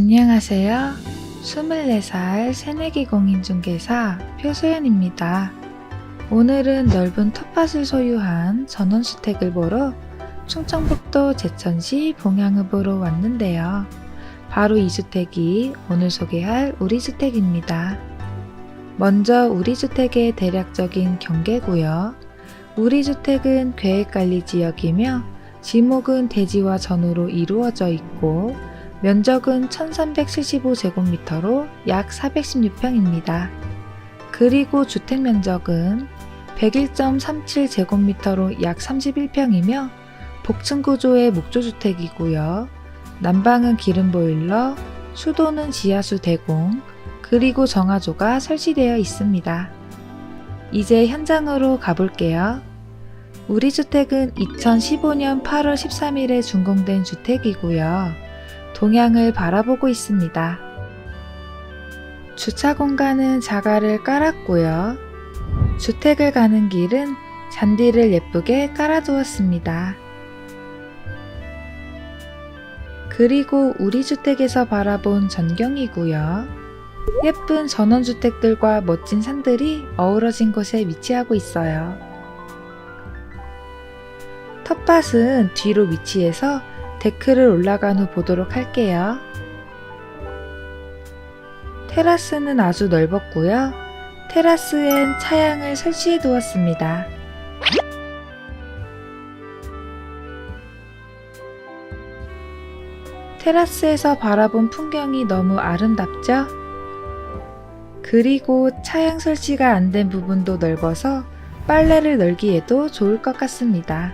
안녕하세요. 24살 새내기 공인중개사 표소연입니다. 오늘은 넓은 텃밭을 소유한 전원주택을 보러 충청북도 제천시 봉양읍으로 왔는데요. 바로 이 주택이 오늘 소개할 우리 주택입니다. 먼저 우리 주택의 대략적인 경계고요. 우리 주택은 계획관리 지역이며 지목은 대지와 전으로 이루어져 있고 면적은 1375제곱미터로 약 416평입니다. 그리고 주택 면적은 101.37제곱미터로 약 31평이며 복층 구조의 목조주택이고요. 난방은 기름 보일러, 수도는 지하수 대공, 그리고 정화조가 설치되어 있습니다. 이제 현장으로 가볼게요. 우리 주택은 2015년 8월 13일에 준공된 주택이고요. 동향을 바라보고 있습니다. 주차 공간은 자가를 깔았고요. 주택을 가는 길은 잔디를 예쁘게 깔아두었습니다. 그리고 우리 주택에서 바라본 전경이고요. 예쁜 전원주택들과 멋진 산들이 어우러진 곳에 위치하고 있어요. 텃밭은 뒤로 위치해서 데크를 올라간 후 보도록 할게요. 테라스는 아주 넓었고요. 테라스엔 차양을 설치해 두었습니다. 테라스에서 바라본 풍경이 너무 아름답죠? 그리고 차양 설치가 안 된 부분도 넓어서 빨래를 널기에도 좋을 것 같습니다.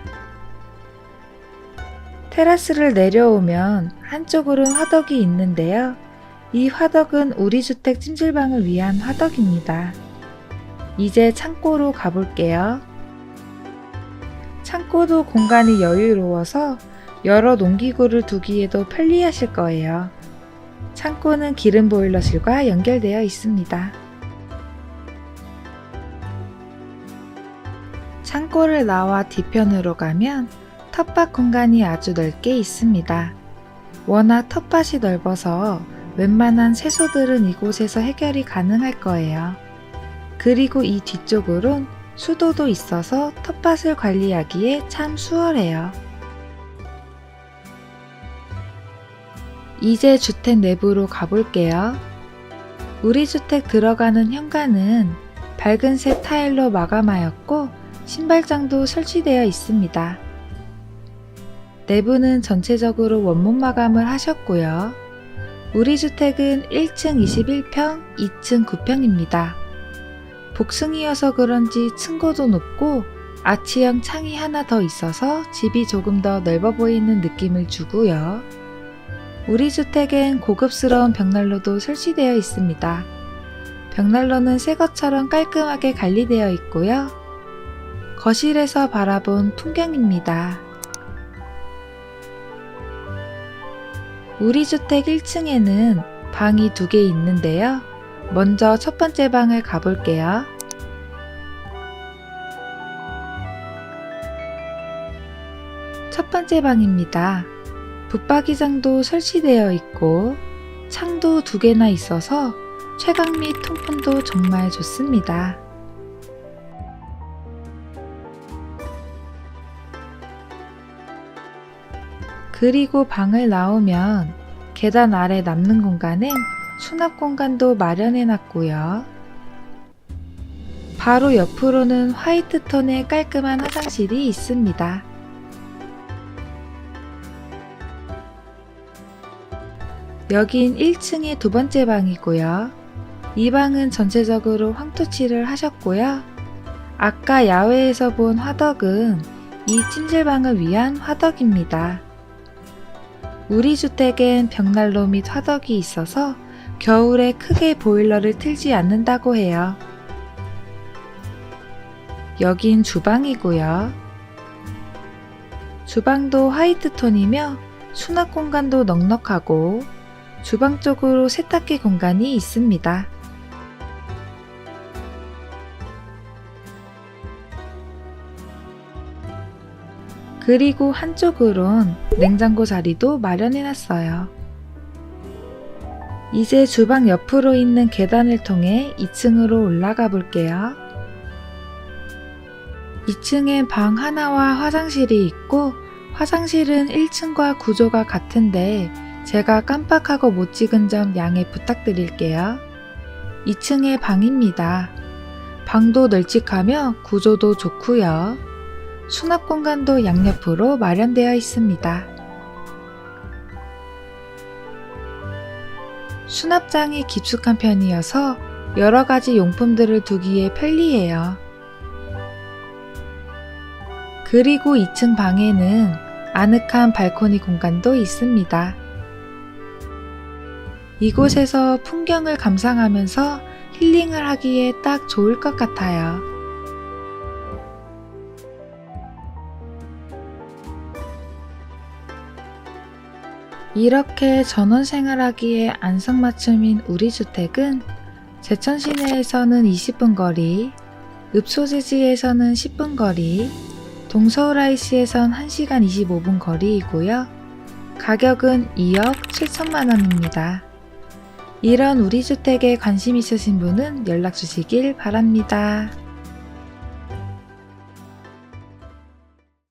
테라스를 내려오면 한쪽으로는 화덕이 있는데요. 이 화덕은 우리 주택 찜질방을 위한 화덕입니다. 이제 창고로 가볼게요. 창고도 공간이 여유로워서 여러 농기구를 두기에도 편리하실 거예요. 창고는 기름 보일러실과 연결되어 있습니다. 창고를 나와 뒤편으로 가면 텃밭 공간이 아주 넓게 있습니다. 워낙 텃밭이 넓어서 웬만한 채소들은 이곳에서 해결이 가능할 거예요. 그리고 이 뒤쪽으론 수도도 있어서 텃밭을 관리하기에 참 수월해요. 이제 주택 내부로 가볼게요. 우리 주택 들어가는 현관은 밝은색 타일로 마감하였고 신발장도 설치되어 있습니다. 내부는 전체적으로 원목 마감을 하셨고요. 우리 주택은 1층 21평, 2층 9평입니다. 복층이어서 그런지 층고도 높고 아치형 창이 하나 더 있어서 집이 조금 더 넓어 보이는 느낌을 주고요. 우리 주택엔 고급스러운 벽난로도 설치되어 있습니다. 벽난로는 새 것처럼 깔끔하게 관리되어 있고요. 거실에서 바라본 풍경입니다. 우리 주택 1층에는 방이 두 개 있는데요. 먼저 첫 번째 방을 가볼게요. 첫 번째 방입니다. 붙박이장도 설치되어 있고 창도 두 개나 있어서 채광 및 통풍도 정말 좋습니다. 그리고 방을 나오면 계단 아래 남는 공간엔 수납 공간도 마련해 놨고요. 바로 옆으로는 화이트 톤의 깔끔한 화장실이 있습니다. 여긴 1층의 두 번째 방이고요. 이 방은 전체적으로 황토칠을 하셨고요. 아까 야외에서 본 화덕은 이 찜질방을 위한 화덕입니다. 우리 주택엔 벽난로 및 화덕이 있어서 겨울에 크게 보일러를 틀지 않는다고 해요. 여긴 주방이고요. 주방도 화이트 톤이며 수납 공간도 넉넉하고 주방 쪽으로 세탁기 공간이 있습니다. 그리고 한쪽으론 냉장고 자리도 마련해 놨어요. 이제 주방 옆으로 있는 계단을 통해 2층으로 올라가 볼게요. 2층엔 방 하나와 화장실이 있고 화장실은 1층과 구조가 같은데 제가 깜빡하고 못 찍은 점 양해 부탁드릴게요. 2층의 방입니다. 방도 널찍하며 구조도 좋고요. 수납 공간도 양옆으로 마련되어 있습니다. 수납장이 깊숙한 편이어서 여러 가지 용품들을 두기에 편리해요. 그리고 2층 방에는 아늑한 발코니 공간도 있습니다. 이곳에서 풍경을 감상하면서 힐링을 하기에 딱 좋을 것 같아요. 이렇게 전원 생활하기에 안성맞춤인 우리 주택은 제천 시내에서는 20분 거리, 읍소재지에서는 10분 거리, 동서울 IC에선 1시간 25분 거리이고요. 가격은 2억 7천만 원입니다. 이런 우리 주택에 관심 있으신 분은 연락 주시길 바랍니다.